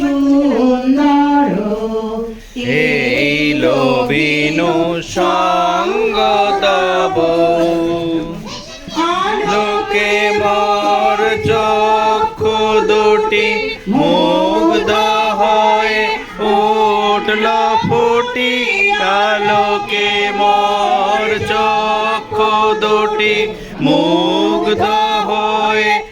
সুন্দর সঙ্গ লোকে মর চক্ষু দুটি মুগ্ধ হয়ে উঠল, ফুটি আলোকে মর চক্ষু দুটি মুগ্ধ হয়ে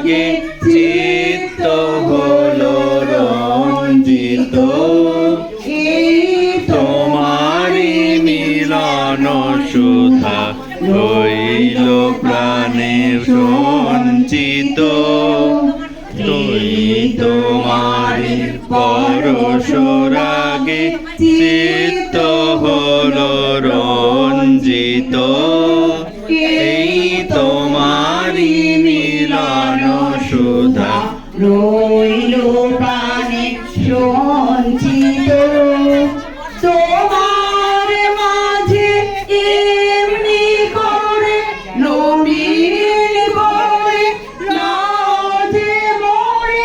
পরশরাগে চিত্ত হলো রঞ্জিত। তোমারি মিলন সুধা হইল প্রাণে সঞ্চিত। তুই তোমারি পরশরাগে চিত্ত হলো রঞ্জিত। সুধা রইল প্রাণে সঞ্চিত। তোমার মাঝে এমনি করে নবীন করে না যে মরে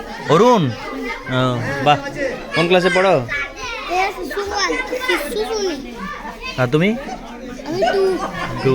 অরুণ। ও, বাহ কোন ক্লাসে পড়ো? আর তুমি? টু